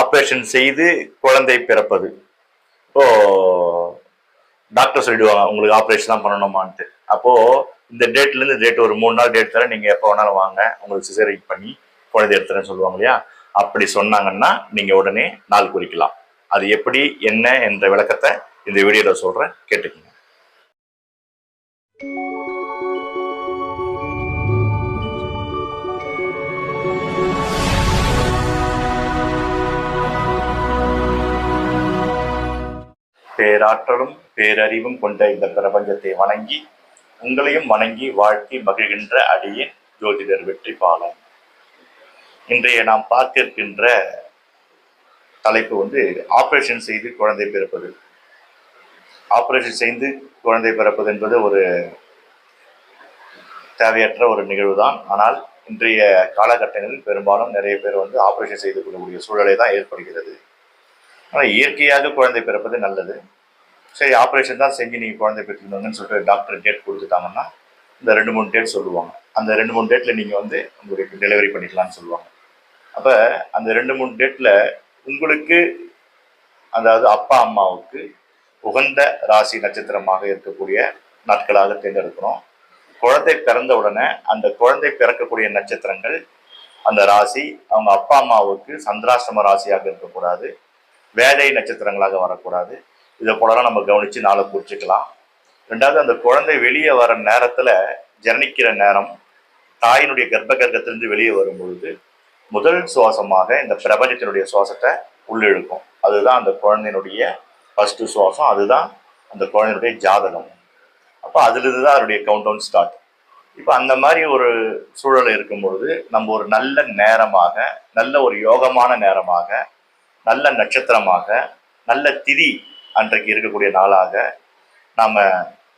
Operation செய்து குழந்தை பிறப்பது. இப்போ டாக்டர் சொல்லிடுவாங்க உங்களுக்கு ஆப்ரேஷன் தான் பண்ணணுமான்ட்டு. அப்போ இந்த டேட்ல இருந்து டேட் ஒரு மூணு நாள் டேட் தரேன் நீங்க எப்போ வேணாலும் வாங்க உங்களுக்கு சிசரிக் பண்ணி குழந்தை எடுத்துறேன்னு சொல்லுவாங்க இல்லையா? அப்படி சொன்னாங்கன்னா நீங்க உடனே நாள் குறிக்கலாம். அது எப்படி என்ன என்ற விளக்கத்தை இந்த வீடியோவில் சொல்கிறேன் கேட்டுக்கோங்க. பேராற்றலும் பேரறிவும் கொண்ட இந்த பிரபஞ்சத்தை வணங்கி உங்களையும் வணங்கி வாழ்த்தி மகிழ்கின்ற அடியின் ஜோதிடர் வெற்றி பாலன் இன்றைய நாம் பார்த்திருக்கின்ற தலைப்பு வந்து ஆபரேஷன் செய்து குழந்தை பிறப்பது. ஆபரேஷன் செய்து குழந்தை பிறப்பது என்பது ஒரு தேவையற்ற ஒரு நிகழ்வு தான் ஆனால் இன்றைய காலகட்டங்களில் பெரும்பாலும் நிறைய பேர் வந்து ஆபரேஷன் செய்து கொள்ளக்கூடிய சூழலை தான் ஏற்படுகிறது. ஆனால் இயற்கையாக குழந்தை பிறப்பது நல்லது. சரி ஆப்ரேஷன் தான் செஞ்சு நீங்கள் குழந்தை பெற்றுக்கணுங்கன்னு சொல்லிட்டு டாக்டர் டேட் கொடுத்துட்டாங்கன்னா இந்த ரெண்டு மூணு டேட் சொல்லுவாங்க. அந்த ரெண்டு மூணு டேட்டில் நீங்கள் வந்து உங்களுக்கு டெலிவரி பண்ணிக்கலாம்னு சொல்லுவாங்க. அப்போ அந்த ரெண்டு மூணு டேட்டில் உங்களுக்கு அதாவது அப்பா அம்மாவுக்கு உகந்த ராசி நட்சத்திரமாக இருக்கக்கூடிய நாட்களாக தேர்ந்தெடுக்கிறோம் குழந்தை பிறந்த உடனே அந்த குழந்தை பிறக்கக்கூடிய நட்சத்திரங்கள் அந்த ராசி அவங்க அப்பா அம்மாவுக்கு சந்திராசிரம ராசியாக இருக்கக்கூடாது. வேலை நட்சத்திரங்களாக வரக்கூடாது. இதை போலலாம் நம்ம கவனித்து நாளை குறிச்சிக்கலாம். ரெண்டாவது அந்த குழந்தை வெளியே வர நேரத்தில் ஜனனிக்கிற நேரம் தாயினுடைய கர்ப்ப கர்க்கத்திலிருந்து வெளியே வரும்பொழுது முதல் சுவாசமாக இந்த பிரபஞ்சத்தினுடைய சுவாசத்தை உள்ளிழுக்கும். அதுதான் அந்த குழந்தையினுடைய ஃபஸ்ட்டு சுவாசம் அதுதான் அந்த குழந்தையினுடைய ஜாதகம். அப்போ அதுலேருந்து தான் அதனுடைய கவுண்ட் டவுன் ஸ்டார்ட் இப்போ அந்த மாதிரி ஒரு சூழல் இருக்கும்பொழுது நம்ம ஒரு நல்ல நேரமாக நல்ல ஒரு யோகமான நேரமாக நல்ல நட்சத்திரமாக நல்ல திதி அன்றைக்கு இருக்கக்கூடிய நாளாக நாம்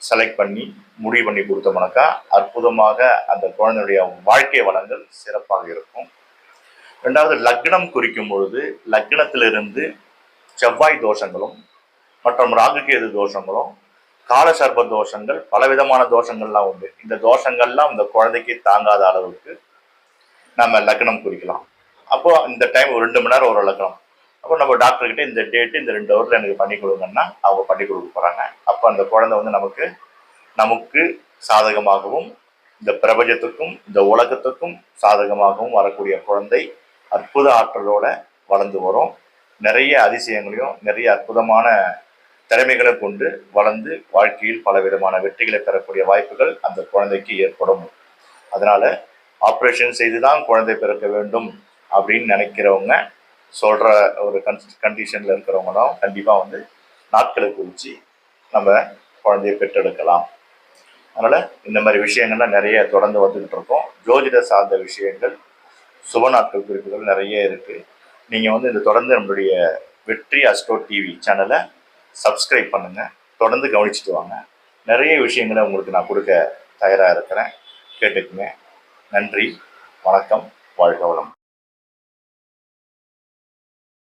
செலக்ட் பண்ணி முடிவு பண்ணி கொடுத்தோம்னாக்கா அற்புதமாக அந்த குழந்தையுடைய வாழ்க்கை வளங்கள் சிறப்பாக இருக்கும். ரெண்டாவது லக்னம் குறிக்கும் பொழுது லக்னத்திலிருந்து செவ்வாய் தோஷங்களும் மற்றும் ராகுகேது தோஷங்களும் காலசர்ப தோஷங்கள் பலவிதமான தோஷங்கள்லாம் உண்டு. இந்த தோஷங்கள்லாம் இந்த குழந்தைக்கு தாங்காத அளவுக்கு நம்ம லக்னம் குறிக்கலாம். அப்போ இந்த டைம் ஒரு ரெண்டு மணி நேரம் ஒரு லக்னம். அப்போ நம்ம டாக்டர்கிட்ட இந்த டேட்டு இந்த ரெண்டு ஹவரில் எனக்கு பண்ணி கொடுங்கன்னா அவங்க பண்ணி கொடுக்க போகிறாங்க அப்போ அந்த குழந்தை வந்து நமக்கு நமக்கு சாதகமாகவும் இந்த பிரபஞ்சத்துக்கும் இந்த உலகத்துக்கும் சாதகமாகவும் வரக்கூடிய குழந்தை அற்புத ஆற்றலோட வளர்ந்து வரும். நிறைய அதிசயங்களையும் நிறைய அற்புதமான திறமைகளை கொண்டு வளர்ந்து வாழ்க்கையில் பல விதமான வெற்றிகளை பெறக்கூடிய வாய்ப்புகள் அந்த குழந்தைக்கு ஏற்படும். அதனால ஆப்ரேஷன் செய்து தான் குழந்தை பிறக்க வேண்டும் அப்படின்னு நினைக்கிறவங்க சொல்கிற ஒரு கன் கண்டிஷனில் இருக்கிறவங்க தான் கண்டிப்பாக வந்து நாட்களை குறித்து நம்ம குழந்தையை பெற்றெடுக்கலாம். அதனால் இந்த மாதிரி விஷயங்கள்லாம் நிறைய தொடர்ந்து வந்துக்கிட்டு இருக்கோம். ஜோதிட சார்ந்த விஷயங்கள் சுப நாட்கள் குறிப்புகள் நிறைய இருக்குது நீங்கள் வந்து இந்த தொடர்ந்து நம்மளுடைய வெற்றி அஸ்ட்ரோ டிவி சேனலை சப்ஸ்கிரைப் பண்ணுங்கள் தொடர்ந்து கவனிச்சுட்டு வாங்க. நிறைய விஷயங்களை உங்களுக்கு நான் கொடுக்க தயாராக இருக்கிறேன். கேட்டுக்குங்க. நன்றி. வணக்கம். வாழ்க வளம்.